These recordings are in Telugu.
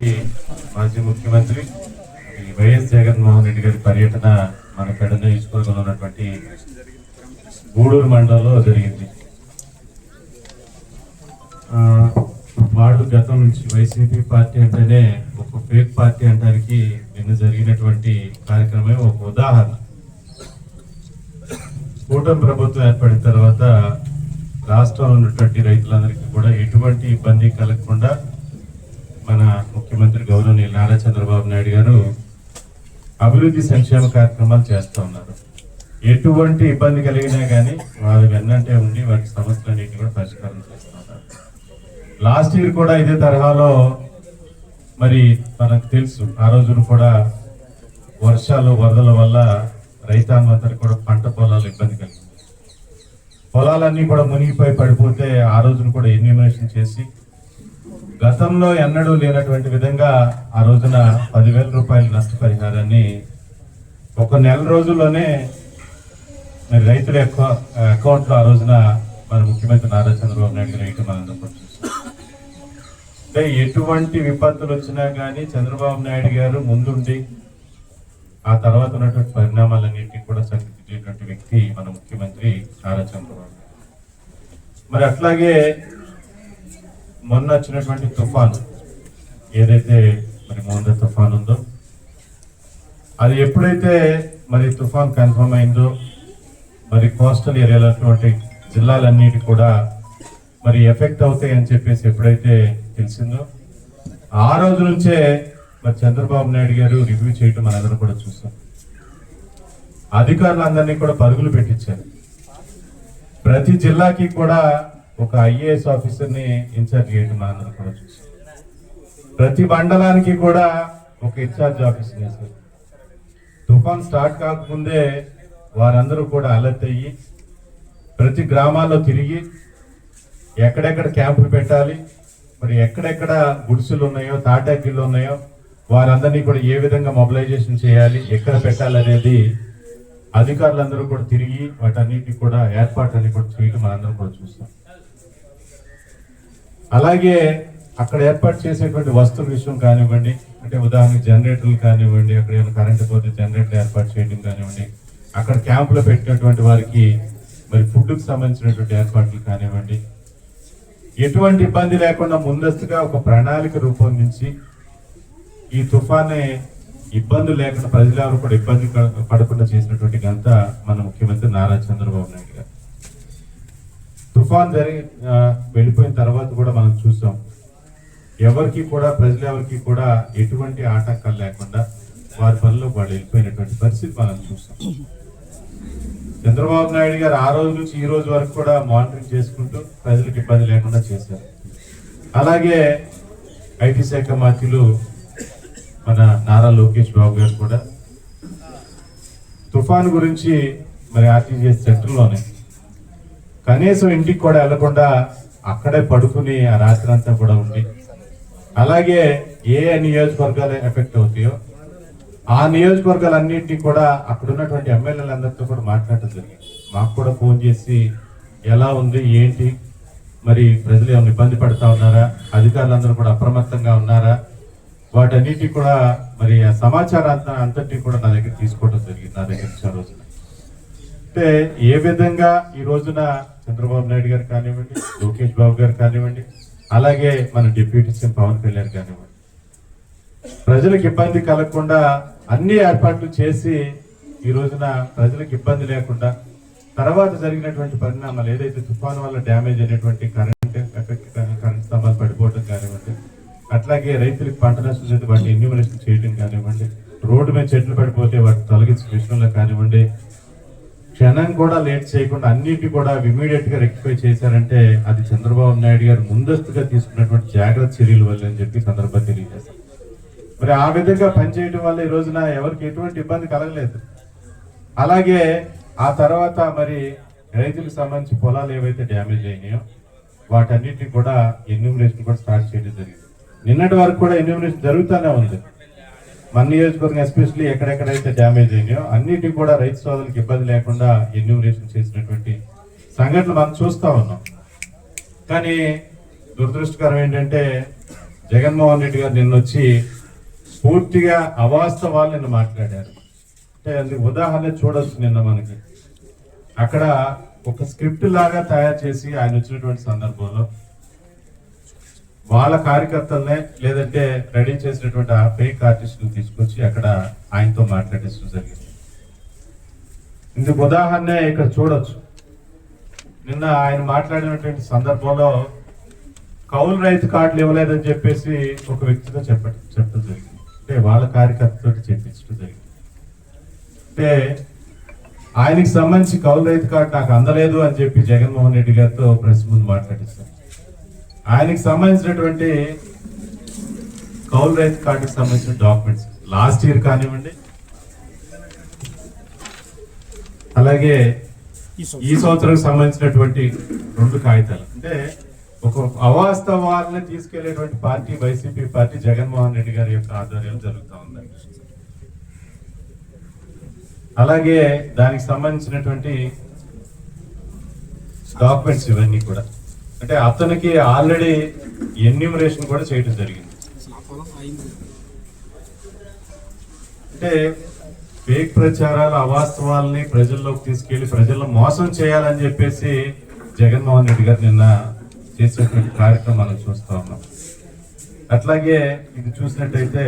మాజీ ముఖ్యమంత్రి వైఎస్ జగన్మోహన్ రెడ్డి గారి పర్యటన మన పెద్ద నియోజకవర్గంలో ఉన్నటువంటి గూడూరు మండలంలో జరిగింది. వాళ్ళు గతం నుంచి వైసీపీ పార్టీ అంటేనే ఒక ఫేక్ పార్టీ అంటానికి నిన్న జరిగినటువంటి కార్యక్రమం ఒక ఉదాహరణ. కూటమి ప్రభుత్వం ఏర్పడిన తర్వాత రాష్ట్రంలో ఉన్నటువంటి రైతులందరికీ కూడా ఎటువంటి ఇబ్బంది కలగకుండా మన ముఖ్యమంత్రి గౌరవనీయులు నారా చంద్రబాబు నాయుడు గారు అభివృద్ధి సంక్షేమ కార్యక్రమాలు చేస్తూ ఉన్నారు. ఎటువంటి ఇబ్బంది కలిగినా కానీ వారు వెన్నంటే ఉండి వాటి సమస్యలన్నింటినీ కూడా పరిష్కారం చేస్తూ ఉన్నారు. లాస్ట్ ఇయర్ కూడా ఇదే తరహాలో మరి మనకు తెలుసు ఆ రోజున కూడా వర్షాలు వరదల వల్ల రైతాంగం కూడా పంట పొలాలు ఇబ్బంది కలిగింది. పొలాలన్నీ కూడా మునిగిపోయి పడిపోతే ఆ రోజున కూడా ఎన్యూమినేషన్ చేసి గతంలో ఎన్నడూ లేనటువంటి విధంగా ఆ రోజున పదివేల రూపాయల నష్టపరిహారాన్ని ఒక నెల రోజుల్లోనే మరి రైతుల యొక్క ఆ రోజున మన ముఖ్యమంత్రి నారా చంద్రబాబు నాయుడు గారు వేయటం మనందరం అంటే ఎటువంటి విపత్తులు వచ్చినా కానీ చంద్రబాబు నాయుడు గారు ముందుండి ఆ తర్వాత ఉన్నటువంటి పరిణామాలన్నింటినీ కూడా సరిదిద్దేటువంటి వ్యక్తి మన ముఖ్యమంత్రి నారా చంద్రబాబు. మరి అట్లాగే మొన్న వచ్చినటువంటి తుఫాను ఏదైతే మరి మోంద తుఫాన్ ఉందో అది ఎప్పుడైతే మరి తుఫాన్ కన్ఫర్మ్ అయిందో మరి కోస్టల్ ఏరియాలో ఉన్నటువంటి జిల్లాలన్నిటి కూడా మరి ఎఫెక్ట్ అవుతాయి అని చెప్పేసి ఎప్పుడైతే తెలిసిందో ఆ రోజు నుంచే మరి చంద్రబాబు నాయుడు గారు రివ్యూ చేయటం మనందరం కూడా చూసాం. అధికారులందరినీ కూడా పరుగులు పెట్టించారు. ప్రతి జిల్లాకి కూడా ఒక ఐఏఎస్ ఆఫీసర్ని ఇన్ఛార్జ్ చేయడం కూడా చూసాం ప్రతి మండలానికి కూడా ఒక ఇన్ఛార్జ్ ఆఫీసర్ వేశారు తుఫాన్ స్టార్ట్ కాకముందే వారందరూ కూడా అలర్ట్ అయ్యి ప్రతి గ్రామాల్లో తిరిగి ఎక్కడెక్కడ క్యాంపులు పెట్టాలి మరి ఎక్కడెక్కడ గుడిసెలు ఉన్నాయో తాటాకిళ్ళు ఉన్నాయో వారందరినీ కూడా ఏ విధంగా మొబిలైజేషన్ చేయాలి ఎక్కడ పెట్టాలనేది అధికారులందరూ కూడా తిరిగి వాటన్నిటి కూడా ఏర్పాట్లన్నీ కూడా చేయడం మనందరం కూడా చూస్తాం. అలాగే అక్కడ ఏర్పాటు చేసేటువంటి వస్తువుల విషయం కానివ్వండి అంటే ఉదాహరణకి జనరేటర్లు కానివ్వండి అక్కడ ఏమైనా కరెంటు పోతే జనరేటర్ ఏర్పాటు చేయడం కానివ్వండి అక్కడ క్యాంపులో పెట్టినటువంటి వారికి మరి ఫుడ్కి సంబంధించినటువంటి ఏర్పాట్లు కానివ్వండి. ఎటువంటి ఇబ్బంది లేకుండా ముందస్తుగా ఒక ప్రణాళిక రూపొందించి ఈ తుఫానే ఇబ్బందులు లేకుండా ప్రజలెవరు కూడా ఇబ్బంది పడ- పడకుండా చేసినటువంటి ఘనత మన ముఖ్యమంత్రి నారా చంద్రబాబు నాయుడు గారు. తుఫాన్ జరిగి వెళ్ళిపోయిన తర్వాత కూడా మనం చూసాం. ఎవరికి కూడా ప్రజలు ఎవరికి కూడా ఎటువంటి ఆటంకాలు లేకుండా వారి పనిలో వాళ్ళు వెళ్ళిపోయినటువంటి పరిస్థితి మనం చూసాం. చంద్రబాబు నాయుడు గారు ఆ రోజు నుంచి ఈ రోజు వరకు కూడా మానిటరింగ్ చేసుకుంటూ ప్రజలకు ఇబ్బంది లేకుండా చేశారు. అలాగే ఐటీ శాఖ మంత్రులు మన నారా లోకేష్ బాబు గారు కూడా తుఫాన్ గురించి మరి ఆర్టీజీఎస్ సెంటర్లోనే కనీసం ఇంటికి కూడా వెళ్ళకుండా అక్కడే పడుకుని ఆ రాత్రి అంతా కూడా ఉండి. అలాగే ఏ నియోజకవర్గాలు ఎఫెక్ట్ అవుతాయో ఆ నియోజకవర్గాలన్నింటినీ కూడా అక్కడ ఉన్నటువంటి ఎమ్మెల్యేలందరితో కూడా మాట్లాడటం జరిగింది. మాకు కూడా ఫోన్ చేసి ఎలా ఉంది ఏంటి మరి ప్రజలు ఏమైనా ఇబ్బంది పడతా ఉన్నారా అధికారులందరూ కూడా అప్రమత్తంగా ఉన్నారా వాటన్నిటి కూడా మరి ఆ సమాచారం అంతటి కూడా నా దగ్గర తీసుకోవడం జరిగింది నా దగ్గర ఆ రోజున. అంటే ఏ విధంగా ఈ రోజున చంద్రబాబు నాయుడు గారు కానివ్వండి లోకేష్ బాబు గారు కానివ్వండి అలాగే మన డిప్యూటీ సీఎం పవన్ కళ్యాణ్ కానివ్వండి. ప్రజలకు ఇబ్బంది కలగకుండా అన్ని ఏర్పాట్లు చేసి ఈ రోజున ప్రజలకు ఇబ్బంది లేకుండా తర్వాత జరిగినటువంటి పరిణామాలు ఏదైతే తుఫాను వల్ల డ్యామేజ్ అయినటువంటి కరెంట్ ఎఫెక్ట్ కరెంట్ స్తంభాలు పడిపోవడం కానివ్వండి అట్లాగే రైతులకు పంట నష్టం చేసి వాటిని ఎన్యూమరేషన్ చేయడం కానివ్వండి రోడ్డు మీద చెట్లు పడిపోతే వాటిని తొలగించే విషయంలో కానివ్వండి క్షణం కూడా లేట్ చేయకుండా అన్నిటి కూడా ఇమీడియట్గా రెక్టిఫై చేశారంటే అది చంద్రబాబు నాయుడు గారు ముందస్తుగా తీసుకున్నటువంటి జాగ్రత్త చర్యల వల్ల అని చెప్పి సందర్భం తెలియజేశారు మరి ఆ విధంగా పనిచేయడం వల్ల ఈ రోజున ఎవరికి ఎటువంటి ఇబ్బంది కలగలేదు. అలాగే ఆ తర్వాత మరి రైతులకు సంబంధించి పొలాలు ఏవైతే డ్యామేజ్ అయినాయో వాటన్నిటిని కూడా ఎన్యూమినేషన్ కూడా స్టార్ట్ చేయడం జరిగింది. నిన్నటి వరకు కూడా ఎన్యూమినేషన్ జరుగుతూనే ఉంది. మన నియోజకవర్గం ఎస్పెషల్లీ ఎక్కడెక్కడైతే డ్యామేజ్ అయినాయో అన్నిటికీ కూడా రైతు సోదరులకు ఇబ్బంది లేకుండా ఎన్యూమినేషన్ చేసినటువంటి సంఘటనలు మనం చూస్తా ఉన్నాం. కానీ దురదృష్టకరం ఏంటంటే జగన్మోహన్ రెడ్డి గారు నిన్న వచ్చి పూర్తిగా అవాస్తవాలు నిన్న మాట్లాడారు. అంటే అందుకు ఉదాహరణ చూడొచ్చు నిన్న మనకి. అక్కడ ఒక స్క్రిప్ట్ లాగా తయారు చేసి ఆయన వచ్చినటువంటి సందర్భంలో వాళ్ళ కార్యకర్తలనే లేదంటే రెడీ చేసినటువంటి ఆ ఫేక్ ఆర్టిస్టులు తీసుకొచ్చి అక్కడ ఆయనతో మాట్లాడేస్తూ జరిగింది. ఇందుకు ఉదాహరణ ఇక్కడ చూడొచ్చు. నిన్న ఆయన మాట్లాడినటువంటి సందర్భంలో కౌలు రైతు కార్డులు ఇవ్వలేదని చెప్పేసి ఒక వ్యక్తితో చెప్ప చెప్పడం జరిగింది. అంటే వాళ్ళ కార్యకర్తతో చెప్పించడం జరిగింది. అంటే ఆయనకి సంబంధించి కౌలు రైతు కార్డు నాకు అందలేదు అని చెప్పి జగన్మోహన్ రెడ్డి గారితో ప్రెస్ ముందు మాట్లాడిస్తారు ఆయనకి సంబంధించినటువంటి కౌలు రైతు కార్డుకి సంబంధించిన డాక్యుమెంట్స్. లాస్ట్ ఇయర్ కానివ్వండి. అలాగే ఈ సంవత్సరం. సంబంధించినటువంటి రెండు కాగితాలు. అంటే ఒక అవాస్తవాలని తీసుకెళ్ళేటువంటి పార్టీ వైసీపీ పార్టీ జగన్మోహన్ రెడ్డి గారి యొక్క ఆధ్వర్యంలో జరుగుతూ ఉంది. అలాగే దానికి సంబంధించినటువంటి డాక్యుమెంట్స్ ఇవన్నీ కూడా. అంటే అతనికి ఆల్రెడీ ఎన్యూమరేషన్ కూడా చేయడం జరిగింది. అంటే ఫేక్ ప్రచారాలు అవాస్తవాల్ని ప్రజల్లోకి తీసుకెళ్ళి ప్రజలను మోసం చేయాలని చెప్పేసి జగన్మోహన్ రెడ్డి గారు నిన్న చేసినటువంటి కార్యక్రమం మనం చూస్తా ఉన్నాం. అట్లాగే ఇది చూసినట్టయితే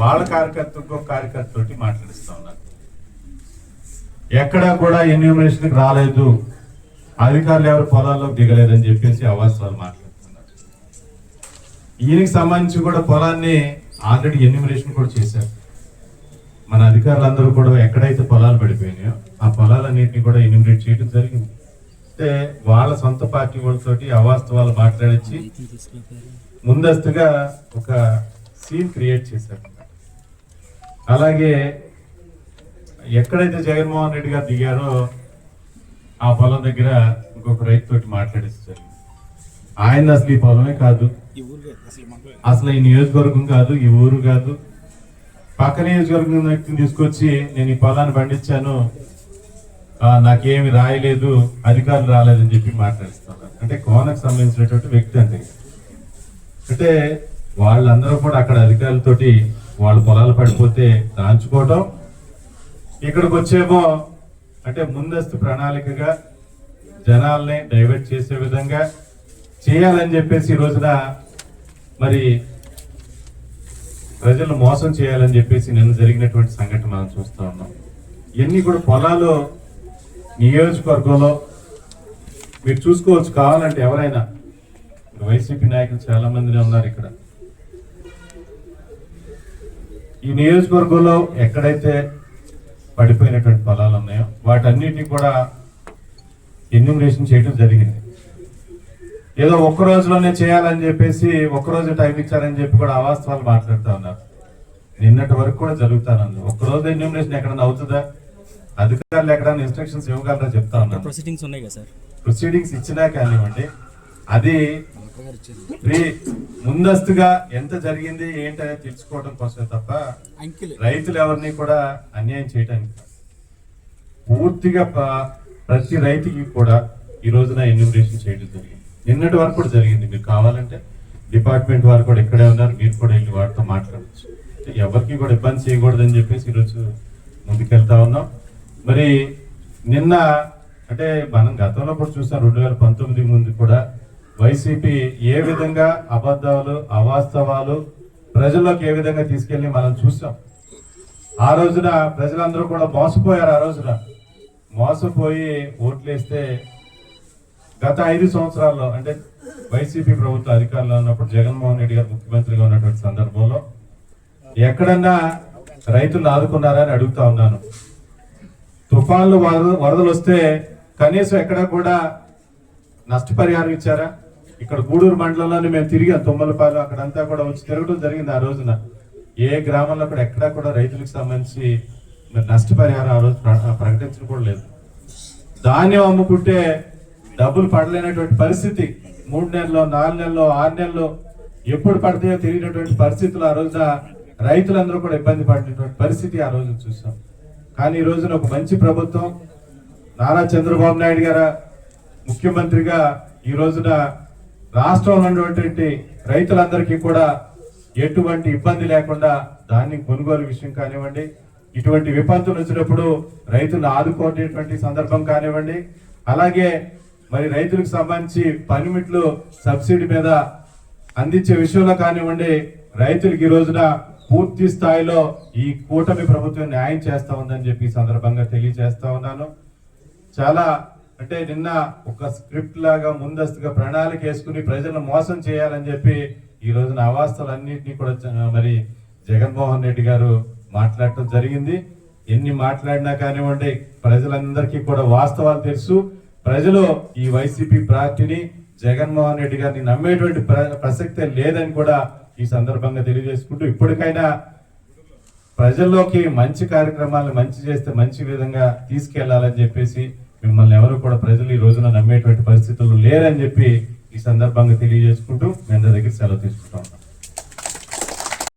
వాళ్ళ కార్యకర్త ఇంకొక మాట్లాడిస్తా ఉన్నారు. ఎక్కడా కూడా ఎన్యూమరేషన్కి రాలేదు. అధికారులు ఎవరు పొలాల్లోకి దిగలేదని చెప్పేసి అవాస్తవాలు మాట్లాడుతున్నారు. ఈయనకి సంబంధించి కూడా పొలాన్ని ఆల్రెడీ ఎన్యూమరేషన్ కూడా చేశారు. మన అధికారులందరూ కూడా ఎక్కడైతే పొలాలు పడిపోయినాయో ఆ పొలాలన్నింటినీ కూడా ఎన్యూమరేట్ చేయడం జరిగింది. అంటే వాళ్ళ సొంత పార్టీ వాళ్ళతోటి అవాస్తవాలు మాట్లాడించి ముందస్తుగా ఒక సీన్ క్రియేట్ చేశారు. అలాగే ఎక్కడైతే జగన్మోహన్ రెడ్డి గారు దిగారో ఆ పొలం దగ్గర ఇంకొక రైతు తోటి మాట్లాడిస్తారు ఆయన అసలు ఈ పొలమే కాదు. అసలు ఈ నియోజకవర్గం కాదు ఈ ఊరు కాదు. పక్క నియోజకవర్గం వ్యక్తిని తీసుకొచ్చి నేను ఈ పొలాన్ని పండించాను. నాకేమి రాయలేదు అధికారులు రాలేదని చెప్పి మాట్లాడిస్తున్నారు. అంటే కోనకు సంబంధించినటువంటి వ్యక్తి అంటే అంటే వాళ్ళందరూ కూడా అక్కడ అధికారులతోటి వాళ్ళ పొలాలు పడిపోతే దాంచుకోవటం. ఇక్కడికి వచ్చేమో అంటే ముందస్తు ప్రణాళికగా జనాల్ని డైవర్ట్ చేసే విధంగా చేయాలని చెప్పేసి ఈ రోజున మరి ప్రజలు మోసం చేయాలని చెప్పేసి నిన్న జరిగినటువంటి సంఘటన మనం చూస్తూ ఉన్నాం. ఇవన్నీ కూడా పొలాలు నియోజకవర్గంలో మీరు చూసుకోవచ్చు కావాలంటే ఎవరైనా. వైసీపీ నాయకులు చాలా మందినే ఉన్నారు ఇక్కడ. ఈ నియోజకవర్గంలో ఎక్కడైతే పడిపోయినటువంటి పొలాలు ఉన్నాయో వాటన్నిటిని కూడా ఎన్యూమరేషన్ చేయడం జరిగింది. ఏదో ఒక్క రోజులోనే చేయాలని చెప్పేసి ఒక్క రోజు టైం ఇచ్చారని చెప్పి కూడా అవాస్తవాలు మాట్లాడుతూ ఉన్నారు. నిన్నటి వరకు కూడా జరుగుతానంది ఒక్క రోజు ఎన్యూమరేషన్ ఎక్కడన్నా అవుతుందా? అధికారులు ఎక్కడన్నా ఇన్స్ట్రక్షన్స్ ఇవ్వగలరా చెప్తా ఉన్నాను ప్రొసీడింగ్స్ ఉన్నాయి కదా సార్. ప్రొసీడింగ్స్ ఇచ్చినా కానివ్వండి అది ముందస్తుగా ఎంత జరిగింది ఏంటనేది తెలుసుకోవడం కోసమే తప్ప రైతులు ఎవరిని కూడా అన్యాయం చేయడానికి. పూర్తిగా ప్రతి రైతుకి కూడా ఈ రోజున ఎన్యూమరేషన్ చేయడం జరిగింది. నిన్నటి వరకు కూడా జరిగింది. మీరు కావాలంటే డిపార్ట్మెంట్ వారు కూడా ఇక్కడే ఉన్నారు. మీరు కూడా వెళ్ళి వారితో మాట్లాడచ్చు. ఎవరికి కూడా ఇబ్బంది చేయకూడదని చెప్పేసి ఈరోజు ముందుకెళ్తా ఉన్నాం. మరి నిన్న అంటే మనం గతంలో కూడా చూసాం రెండు వేల పంతొమ్మిది ముందు కూడా వైసీపీ ఏ విధంగా అబద్ధాలు అవాస్తవాలు ప్రజల్లోకి ఏ విధంగా తీసుకెళ్ళి మనం చూసాం? ఆ రోజున ప్రజలందరూ కూడా మోసపోయారు ఆ రోజున. మోసపోయి ఓట్లేస్తే గత ఐదు సంవత్సరాల్లో అంటే వైసీపీ ప్రభుత్వ అధికారంలో ఉన్నప్పుడు జగన్మోహన్ రెడ్డి గారు ముఖ్యమంత్రిగా ఉన్నటువంటి సందర్భంలో ఎక్కడన్నా రైతులు ఆదుకున్నారని అడుగుతా ఉన్నాను. తుఫాన్లు వరదలు వస్తే కనీసం ఎక్కడ కూడా నష్టపరిహారం ఇచ్చారా? ఇక్కడ గూడూరు మండలంలోనే మేము తిరిగాం తుమ్మలపాలెం అక్కడంతా కూడా వచ్చి తిరగడం జరిగింది ఆ రోజున. ఏ గ్రామంలో కూడా ఎక్కడా కూడా రైతులకు సంబంధించి మరి నష్టపరిహారం ఆ రోజు ప్రకటించడం కూడా లేదు. ధాన్యం అమ్ముకుంటే డబ్బులు పడలేనటువంటి పరిస్థితి. మూడు నెలల్లో నాలుగు నెలల్లో ఆరు నెలల్లో ఎప్పుడు పడతాయో తెలియనటువంటి పరిస్థితులు ఆ రోజున రైతులందరూ కూడా ఇబ్బంది పడినటువంటి పరిస్థితి ఆ రోజు చూసాం. కానీ ఈ రోజున ఒక మంచి ప్రభుత్వం నారా చంద్రబాబు నాయుడు గారు ముఖ్యమంత్రిగా ఈ రోజున రాష్ట్రంలో ఉన్నటువంటి రైతులందరికీ కూడా ఎటువంటి ఇబ్బంది లేకుండా ధాన్యం కొనుగోలు విషయం కానివ్వండి ఇటువంటి విపత్తులు వచ్చినప్పుడు రైతులను ఆదుకునేటువంటి సందర్భం కానివ్వండి అలాగే మరి రైతులకు సంబంధించి పనిమిట్లు సబ్సిడీ మీద అందించే విషయంలో కానివ్వండి రైతులకు ఈ రోజున పూర్తి స్థాయిలో ఈ కూటమి ప్రభుత్వం న్యాయం చేస్తా ఉందని చెప్పి సందర్భంగా తెలియజేస్తా ఉన్నాను. చాలా అంటే నిన్న ఒక స్క్రిప్ట్ లాగా ముందస్తుగా ప్రణాళిక వేసుకుని ప్రజలను మోసం చేయాలని చెప్పి ఈ రోజున అవాస్తలన్నింటినీ కూడా మరి జగన్మోహన్ రెడ్డి గారు మాట్లాడటం జరిగింది. ఎన్ని మాట్లాడినా కానివ్వండి ప్రజలందరికీ కూడా వాస్తవాలు తెలుసు. ప్రజలు ఈ వైసీపీ పార్టీని జగన్మోహన్ రెడ్డి గారిని నమ్మేటువంటి ప్ర- ప్రసక్తే లేదని కూడా ఈ సందర్భంగా తెలియజేసుకుంటూ ఇప్పటికైనా ప్రజల్లోకి మంచి కార్యక్రమాలను మంచి చేస్తే మంచి విధంగా తీసుకెళ్ళాలని చెప్పేసి మిమ్మల్ని ఎవరు కూడా ప్రజలు ఈ రోజున నమ్మేటువంటి పరిస్థితులు లేరని చెప్పి ఈ సందర్భంగా తెలియజేసుకుంటూ మీ అందరి దగ్గర సెలవు తీసుకుంటాం